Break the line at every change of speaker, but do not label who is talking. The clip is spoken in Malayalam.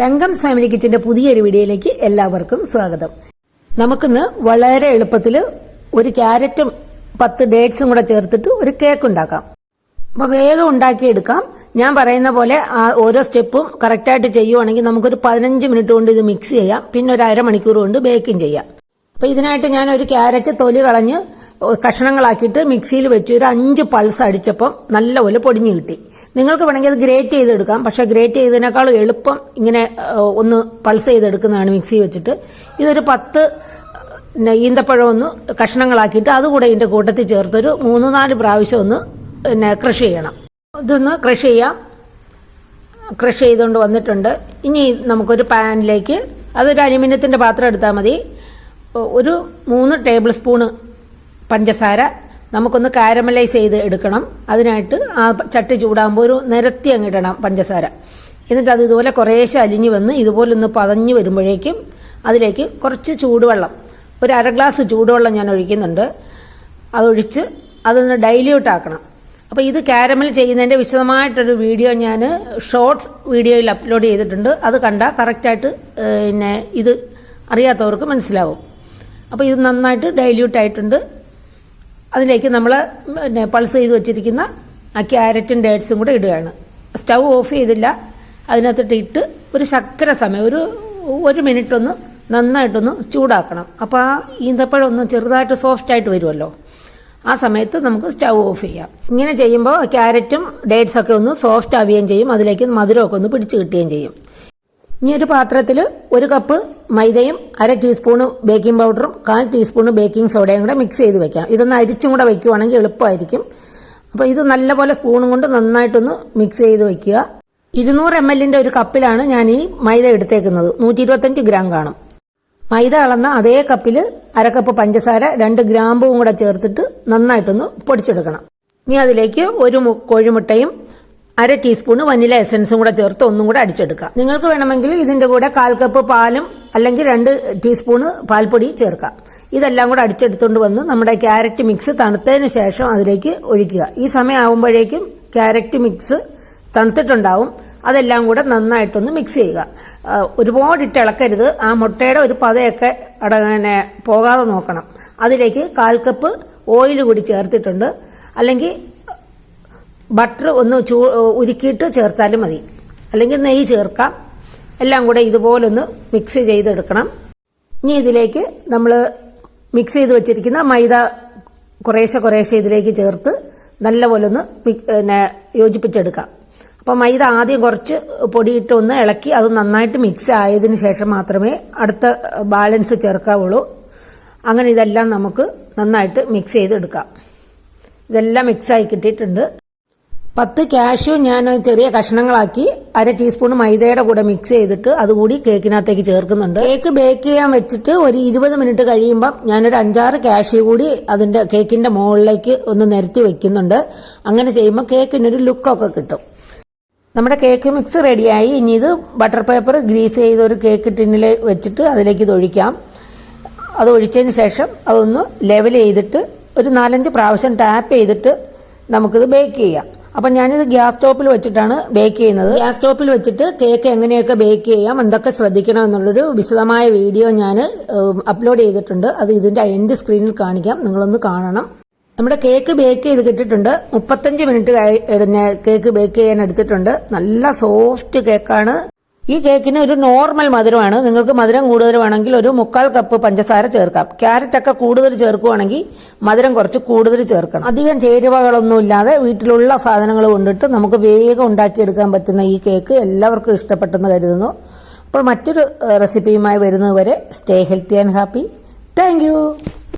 തങ്കംസ് ഫാമിലി കിച്ചന്റെ പുതിയൊരു വീഡിയോയിലേക്ക് എല്ലാവർക്കും സ്വാഗതം. നമുക്കിന്ന് വളരെ എളുപ്പത്തിൽ ഒരു ക്യാരറ്റും പത്ത് ഡേറ്റ്സും കൂടെ ചേർത്തിട്ട് ഒരു കേക്ക് ഉണ്ടാക്കാം. അപ്പോൾ വേഗം ഉണ്ടാക്കിയെടുക്കാം. ഞാൻ പറയുന്ന പോലെ ഓരോ സ്റ്റെപ്പും കറക്റ്റായിട്ട് ചെയ്യുവാണെങ്കിൽ നമുക്കൊരു പതിനഞ്ച് മിനിറ്റ് കൊണ്ട് ഇത് മിക്സ് ചെയ്യാം. പിന്നെ ഒരു അരമണിക്കൂർ കൊണ്ട് ബേക്കിംഗ് ചെയ്യാം. അപ്പോൾ ഇതിനായിട്ട് ഞാൻ ഒരു ക്യാരറ്റ് തൊലി കളഞ്ഞ് കഷ്ണങ്ങളാക്കിയിട്ട് മിക്സിയിൽ വെച്ച് ഒരു അഞ്ച് പൾസ് അടിച്ചപ്പം നല്ലപോലെ പൊടിഞ്ഞു കിട്ടി. നിങ്ങൾക്ക് വേണമെങ്കിൽ അത് ഗ്രേറ്റ് ചെയ്തെടുക്കാം. പക്ഷേ ഗ്രേറ്റ് ചെയ്തതിനേക്കാളും എളുപ്പം ഇങ്ങനെ ഒന്ന് പൾസ് ചെയ്തെടുക്കുന്നതാണ് മിക്സി വെച്ചിട്ട്. ഇതൊരു പത്ത് ഈന്തപ്പഴം ഒന്ന് കഷ്ണങ്ങളാക്കിയിട്ട് അതുകൂടെ ഇതിന്റെ കൂട്ടത്തിൽ ചേർത്തൊരു മൂന്ന് നാല് പ്രാവശ്യം ഒന്ന് പിന്നെ കൃഷി ചെയ്യണം. ഇതൊന്ന് ക്രഷ് ചെയ്യാം. ക്രഷ് ചെയ്തുകൊണ്ട് വന്നിട്ടുണ്ട്. ഇനി നമുക്കൊരു പാനിലേക്ക് അതൊരു അലുമിനിയത്തിന്റെ പാത്രം എടുത്താൽ മതി. ഒരു മൂന്ന് ടേബിൾ സ്പൂണ് പഞ്ചസാര നമുക്കൊന്ന് കാരമലൈസ് ചെയ്ത് എടുക്കണം. അതിനായിട്ട് ആ ചട്ടി ചൂടാകുമ്പോൾ ഒരു നിരത്തി അങ്ങ് ഇടണം പഞ്ചസാര. എന്നിട്ട് അത് ഇതുപോലെ കുറേശ്ശെ അലിഞ്ഞു വന്ന് ഇതുപോലെ ഒന്ന് പതഞ്ഞ് വരുമ്പോഴേക്കും അതിലേക്ക് കുറച്ച് ചൂടുവെള്ളം ഒരു അര ഗ്ലാസ് ചൂടുവെള്ളം ഞാൻ ഒഴിക്കുന്നുണ്ട്. അതൊഴിച്ച് അതൊന്ന് ഡൈല്യൂട്ട് ആക്കണം. അപ്പോൾ ഇത് കാരമൽ ചെയ്യുന്നതിന്റെ വിശദമായിട്ടൊരു വീഡിയോ ഞാൻ ഷോർട്ട്സ് വീഡിയോയിൽ അപ്ലോഡ് ചെയ്തിട്ടുണ്ട്. അത് കണ്ടാൽ കറക്റ്റായിട്ട് പിന്നെ ഇത് അറിയാത്തവർക്ക് മനസ്സിലാവും. അപ്പോൾ ഇത് നന്നായിട്ട് ഡൈല്യൂട്ട് ആയിട്ടുണ്ട്. അതിലേക്ക് നമ്മൾ പിന്നെ പൾസ് ചെയ്ത് വെച്ചിരിക്കുന്ന ആ ക്യാരറ്റും ഡേറ്റ്സും കൂടെ ഇടുകയാണ്. സ്റ്റൗ ഓഫ് ചെയ്തില്ല. അതിനകത്തിട്ട് ഇട്ട് ഒരു ശക്കര സമയം ഒരു ഒരു മിനിറ്റ് ഒന്ന് നന്നായിട്ടൊന്ന് ചൂടാക്കണം. അപ്പോൾ ആ ഈന്തപ്പഴം ഒന്ന് ചെറുതായിട്ട് സോഫ്റ്റായിട്ട് വരുമല്ലോ. ആ സമയത്ത് നമുക്ക് സ്റ്റൗ ഓഫ് ചെയ്യാം. ഇങ്ങനെ ചെയ്യുമ്പോൾ ക്യാരറ്റും ഡേറ്റ്സ് ഒക്കെ ഒന്ന് സോഫ്റ്റ് ആവുകയും ചെയ്യും. അതിലേക്ക് മധുരമൊക്കെ ഒന്ന് പിടിച്ച് കിട്ടുകയും ചെയ്യും. ഇനി ഒരു പാത്രത്തിൽ ഒരു കപ്പ് മൈദയും അര ടീസ്പൂണ് ബേക്കിംഗ് പൗഡറും കാൽ ടീസ്പൂണ് ബേക്കിംഗ് സോഡയും കൂടെ മിക്സ് ചെയ്ത് വെക്കാം. ഇതൊന്ന് അരിച്ചും കൂടെ വെക്കുവാണെങ്കിൽ എളുപ്പമായിരിക്കും. അപ്പോൾ ഇത് നല്ലപോലെ സ്പൂണും കൊണ്ട് നന്നായിട്ടൊന്ന് മിക്സ് ചെയ്ത് വെക്കുക. ഇരുന്നൂറ് എം എല്ലിന്റെ ഒരു കപ്പിലാണ് ഞാൻ ഈ മൈദ എടുത്തേക്കുന്നത്. നൂറ്റി ഇരുപത്തഞ്ച് ഗ്രാം കാണും. മൈദ അളന്ന അതേ കപ്പിൽ അരക്കപ്പ് പഞ്ചസാര രണ്ട് ഗ്രാമ്പും കൂടെ ചേർത്തിട്ട് നന്നായിട്ടൊന്ന് പൊടിച്ചെടുക്കണം. ഇനി അതിലേക്ക് ഒരു കോഴിമുട്ടയും അര ടീസ്പൂണ് വനില എസൻസും കൂടെ ചേർത്ത് ഒന്നും കൂടെ അടിച്ചെടുക്കാം നിങ്ങൾക്ക് വേണമെങ്കിൽ ഇതിന്റെ കൂടെ കാൽ കപ്പ് പാലും അല്ലെങ്കിൽ രണ്ട് ടീസ്പൂണ് പാൽപ്പൊടി ചേർക്കാം. ഇതെല്ലാം കൂടെ അടിച്ചെടുത്തുകൊണ്ട് വന്ന് നമ്മുടെ ക്യാരറ്റ് മിക്സ് തണുത്തതിന് ശേഷം അതിലേക്ക് ഒഴിക്കുക. ഈ സമയമാകുമ്പോഴേക്കും ക്യാരറ്റ് മിക്സ് തണുത്തിട്ടുണ്ടാവും. അതെല്ലാം കൂടെ നന്നായിട്ടൊന്ന് മിക്സ് ചെയ്യുക. ഒരുപാട് ഇട്ട് ഇളക്കരുത്. ആ മുട്ടയുടെ ഒരു പതയൊക്കെ അടങ്ങനെ പോകാതെ നോക്കണം. അതിലേക്ക് കാൽ കപ്പ് ഓയിൽ കൂടി ചേർത്തിട്ടുണ്ട്. അല്ലെങ്കിൽ ബട്ടർ ഒന്ന് ചൂ ഉരുക്കിയിട്ട് ചേർത്താലും മതി. അല്ലെങ്കിൽ നെയ്യ് ചേർക്കാം. എല്ലാം കൂടെ ഇതുപോലൊന്ന് മിക്സ് ചെയ്തെടുക്കണം. ഇനി ഇതിലേക്ക് നമ്മൾ മിക്സ് ചെയ്ത് വെച്ചിരിക്കുന്ന മൈദ കുറേശ്ശെ കുറേശ്ശെ ഇതിലേക്ക് ചേർത്ത് നല്ലപോലെ ഒന്ന് പിന്നെ യോജിപ്പിച്ചെടുക്കാം. അപ്പോൾ മൈദ ആദ്യം കുറച്ച് പൊടിയിട്ട് ഒന്ന് ഇളക്കി അത് നന്നായിട്ട് മിക്സ് ആയതിന് ശേഷം മാത്രമേ അടുത്ത ബാലൻസ് ചേർക്കാവുള്ളൂ. അങ്ങനെ ഇതെല്ലാം നമുക്ക് നന്നായിട്ട് മിക്സ് ചെയ്തെടുക്കാം. ഇതെല്ലാം മിക്സായി കിട്ടിയിട്ടുണ്ട്. പത്ത് കാഷ്യൂ ഞാൻ ചെറിയ കഷ്ണങ്ങളാക്കി അര ടീസ്പൂൺ മൈദയുടെ കൂടെ മിക്സ് ചെയ്തിട്ട് അതുകൂടി കേക്കിനകത്തേക്ക് ചേർക്കുന്നുണ്ട്. കേക്ക് ബേക്ക് ചെയ്യാൻ വെച്ചിട്ട് ഒരു ഇരുപത് മിനിറ്റ് കഴിയുമ്പം ഞാനൊരു അഞ്ചാറ് കാഷ്യൂ കൂടി അതിന്റെ കേക്കിന്റെ മുകളിലേക്ക് ഒന്ന് നിരത്തി വെക്കുന്നുണ്ട്. അങ്ങനെ ചെയ്യുമ്പോൾ കേക്കിനൊരു ലുക്കൊക്കെ കിട്ടും. നമ്മുടെ കേക്ക് മിക്സ് റെഡിയായി ഇനി ഇത് ബട്ടർ പേപ്പർ ഗ്രീസ് ചെയ്ത ഒരു കേക്ക് ടിന്നിൽ വെച്ചിട്ട് അതിലേക്ക് ഇത് ഒഴിക്കാം. അത് ഒഴിച്ചതിന് ശേഷം അതൊന്ന് ലെവൽ ചെയ്തിട്ട് ഒരു നാലഞ്ച് പ്രാവശ്യം ടാപ്പ് ചെയ്തിട്ട് നമുക്കിത് ബേക്ക് ചെയ്യാം. അപ്പം ഞാനിത് ഗ്യാസ് സ്റ്റോപ്പിൽ വെച്ചിട്ടാണ് ബേക്ക് ചെയ്യുന്നത്. ഗ്യാസ് സ്റ്റോപ്പിൽ വെച്ചിട്ട് കേക്ക് എങ്ങനെയൊക്കെ ബേക്ക് ചെയ്യാം എന്തൊക്കെ ശ്രദ്ധിക്കണം എന്നുള്ളൊരു വിശദമായ വീഡിയോ ഞാൻ അപ്ലോഡ് ചെയ്തിട്ടുണ്ട്. അത് ഇതിന്റെ എൻഡ് സ്ക്രീനിൽ കാണിക്കാം. നിങ്ങളൊന്ന് കാണണം. നമ്മുടെ കേക്ക് ബേക്ക് ചെയ്ത് കിട്ടിയിട്ടുണ്ട്. മുപ്പത്തഞ്ച് മിനിറ്റ് കഴിഞ്ഞ കേക്ക് ബേക്ക് ചെയ്യാൻ എടുത്തിട്ടുണ്ട്. നല്ല സോഫ്റ്റ് കേക്കാണ്. ഈ കേക്കിന് ഒരു നോർമൽ മധുരമാണ്. നിങ്ങൾക്ക് മധുരം കൂടുതൽ വേണമെങ്കിൽ ഒരു മുക്കാൽ കപ്പ് പഞ്ചസാര ചേർക്കാം. ക്യാരറ്റ് ഒക്കെ കൂടുതൽ ചേർക്കുവാണെങ്കിൽ മധുരം കുറച്ച് കൂടുതൽ ചേർക്കണം. അധികം ചേരുവകളൊന്നും ഇല്ലാതെ വീട്ടിലുള്ള സാധനങ്ങൾ കൊണ്ടിട്ട് നമുക്ക് വേഗം ഉണ്ടാക്കിയെടുക്കാൻ പറ്റുന്ന ഈ കേക്ക് എല്ലാവർക്കും ഇഷ്ടപ്പെട്ടെന്ന് കരുതുന്നു. അപ്പോൾ മറ്റൊരു റെസിപ്പിയുമായി വരുന്നതുവരെ stay healthy and happy thank